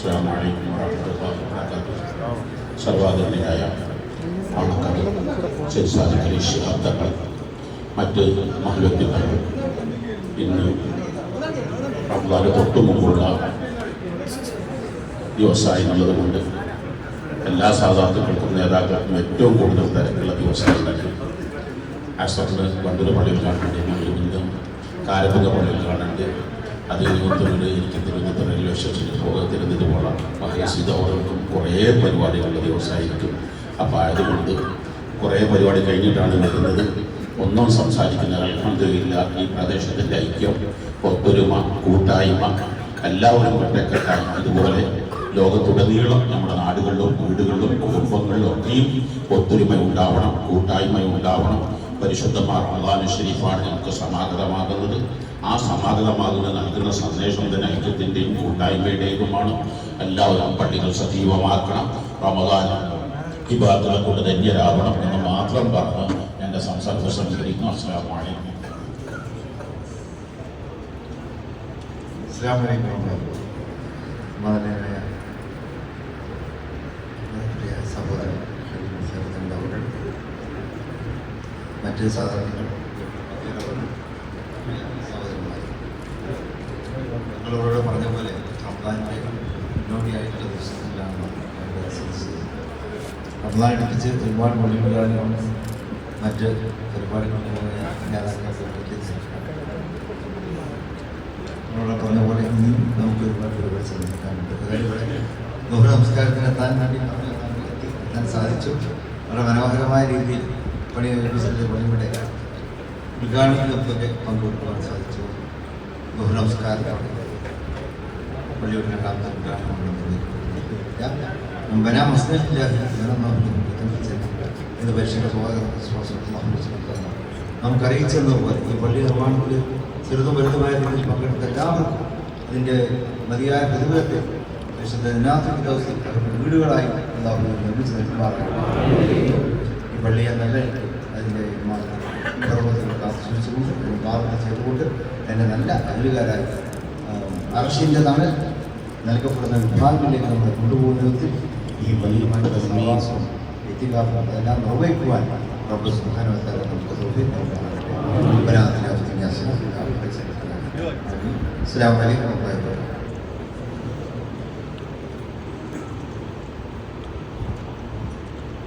അസ്സാം വലൈക്കും വാഹമത്തുള്ളാഹി വബറകാതുഹു സർവാദരണീയായ ആണക്കാട് ശിർസാദിക്കലി ശിഹാബ്ദങ്ങൾ മറ്റ് മഹലത്തികൾ ഇന്ന് റംസാന് തൊട്ടു മുമ്പുള്ള ദിവസമായി എന്നുള്ളതുകൊണ്ട് എല്ലാ സാധാർത്ഥ്യങ്ങൾക്കും നേതാക്കൾക്കും ഏറ്റവും കൂടുതൽ തിരക്കുള്ള ദിവസമായിട്ട് അസറിന് വണ്ടൂർ പള്ളിയിൽ കാണുന്നുണ്ട് കാരത്തിന്റെ പള്ളിയിൽ കാണുന്നുണ്ട് അത് തിരുവനന്തപുരം എനിക്ക് തിരുവനന്തപുരം റെയിൽവേ സ്റ്റേഷനിൽ പോകാൻ തിരുവനന്തപുരം ഓരോർക്കും കുറേ പരിപാടികളുടെ ദിവസമായിരിക്കും. അപ്പോൾ ആയതുകൊണ്ട് കുറേ പരിപാടി കഴിഞ്ഞിട്ടാണ് വരുന്നത്. ഒന്നും സംസാരിക്കുന്ന അലഹമില്ല ഈ പ്രദേശത്തിന്റെ ഐക്യം ഒത്തൊരുമ കൂട്ടായ്മ എല്ലാവരും ഒറ്റക്കെട്ടായി അതുപോലെ ലോകത്തുടനീളം നമ്മുടെ നാടുകളിലും വീടുകളിലും കുടുംബങ്ങളിലും ഒക്കെയും ഒത്തൊരുമ ഉണ്ടാവണം കൂട്ടായ്മ ഉണ്ടാവണം. പരിശുദ്ധമായ റമദാൻ ഷരീഫാണ് നമുക്ക് സമാഗതമാകുന്നത്. ആ സമാഗതമാകുന്ന നൽകുന്ന സന്ദേശം തന്നെ ഐക്യത്തിന്റെയും കൂട്ടായ്മയുടേതുമാണ്. എല്ലാവരും പള്ളികൾ സജീവമാക്കണം. റമദാൻ ഇബാദുകളെ കൊണ്ട് ധന്യരാകണം എന്ന് മാത്രം പറഞ്ഞ് എന്റെ സംസാരത്തെ സംസാരിക്കുന്നു വലൈക്കും സഹോദരൻ മറ്റ് സാധാരണ നിങ്ങളോട് പറഞ്ഞ പോലെ റംസാന്റെ മുന്നോടിയായിട്ടുള്ള ദിവസത്തിലാണ് റംസാൻ അടുപ്പിച്ച് ഒരുപാട് പള്ളികളിലാണ് മറ്റ് ഒരുപാട് നമ്മളോട് പറഞ്ഞ പോലെ ഇനിയും നമുക്ക് ഒരുപാട് പരിപാടി ശ്രമിക്കാനുണ്ട്. അതായത് ഇവിടെ ഗുഹ നമസ്കാരത്തിന് എത്താൻ വേണ്ടി എത്തി എത്താൻ സാധിച്ചു. വളരെ മനോഹരമായ രീതിയിൽ പണി ഓഫീസിന്റെ പണിയുടെ ഉദ്ഘാടനത്തിലൊക്കെ പങ്കെടുക്കുവാൻ സാധിച്ചു. ഗുഹ നമസ്കാരം പള്ളിയുടെ നിർവഹിക്കുന്നു ബനാ മസ്ജിദില്ലാഹി ഇത് പരിശീലന സ്വാഗതം നമുക്ക് അറിയിച്ചതുപോലെ ഈ പള്ളി നിർമ്മാണത്തിൽ ചെറുതും വലുതുമായ രീതിയിൽ പങ്കെടുത്ത എല്ലാവർക്കും അതിന്റെ മതിയായ പ്രതിഫലത്തെ വിശുദ്ധ ദിനാത്മിക അവരുടെ വീടുകളായി എല്ലാവരും നിർമ്മിച്ച് നിൽക്കുമാറാണ് ഈ പള്ളിയെ നല്ല അതിന്റെ പർവതത്തിൽ കാത്തുസൂക്ഷിച്ചുകൊണ്ട് പ്രാർത്ഥന ചെയ്തുകൊണ്ട് എന്റെ നല്ല അയലുകാരായി അറഷിന്റെ തണൽ നൽകപ്പെടുന്ന വിഭാഗങ്ങളിലേക്ക് നമ്മളെ കൊണ്ടുപോകുന്നത് ഈ വലിയ സമാസം എത്തിക്കാത്തത് എല്ലാം നിർവഹിക്കുവാൻ റബ്ബർ സുഹാനവസ്ഥ നമുക്ക് അസ്സാം വലൈക്കും വാഹമത്തുള്ളാഹി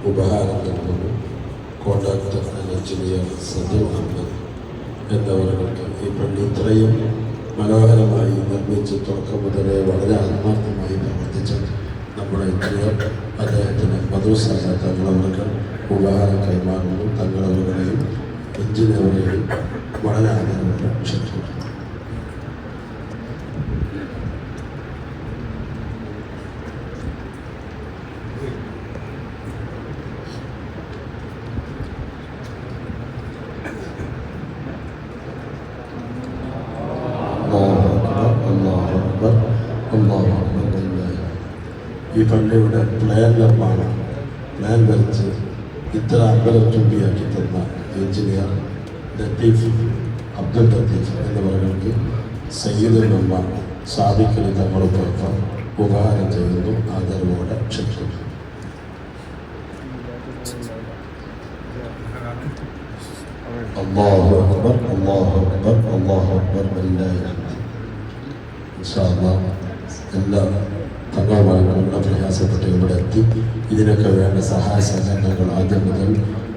ഉപഹാരം നൽകുന്നു കോൺട്രാക്ടർ എഞ്ചിനീയർ സജീവ് അഹമ്മദ് എന്നിവർക്ക് ഈ പള്ളി ഇത്രയും മനോഹരമായി നിർമ്മിച്ച് തുടക്കം മുതലേ വളരെ ആത്മാർത്ഥമായി പ്രവർത്തിച്ച നമ്മുടെ എഞ്ചിനീയർ അദ്ദേഹത്തിന് മധുസാല തങ്ങളവർക്ക് ഉപഹാരം കൈമാറുന്നു. തങ്ങളവരുടെയും എഞ്ചിനീയറുടെയും വളരെ ആദരവോടെ ക്ഷണിക്കുന്നു. അല്ലാഹു അക്ബർ, അള്ളാഹു അക്ബർ, അള്ളാഹു അക്ബർ. ഈ പള്ളിയുടെ പ്ലാൻ നിർമ്മാണം പ്ലാൻ വരച്ച് ഇത്ര അമ്പലത്തുമ്പിയാക്കി തന്ന എഞ്ചിനീയർ ലത്തീഫ് അബ്ദുൽ ലത്തീഫ് എന്നിവർക്ക് സയ്യിദ് നമ്മ സാദിഖലി തങ്ങളോടൊപ്പം ഉപകാരം ചെയ്യുന്നു ആദരവോടെ ക്ഷണിക്കുന്നു അള്ളാഹു അക്ബർ അള്ളാഹു അക്ബർ അള്ളാഹു അക്ബർ വലില്ലാഹി ഹംദ്. എല്ലാ തങ്ങളുമായിട്ടുള്ള പ്രയാസപ്പെട്ട് ഇവിടെ എത്തി. ഇതിനൊക്കെ വേണ്ട സഹായ സഹകരണങ്ങൾ ആദ്യം മുതൽ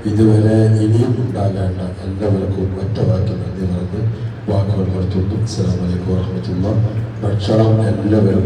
ഇതുവരെ ഇനിയും ഉണ്ടാകേണ്ട എല്ലാവർക്കും ഒറ്റ വാക്കി നന്ദി പറഞ്ഞ് വാക്കുകൾ നിർത്തുന്നു അസ്സലാമു അലൈക്കും വാഹമത്തുള്ള ഭക്ഷണം എല്ലാവരും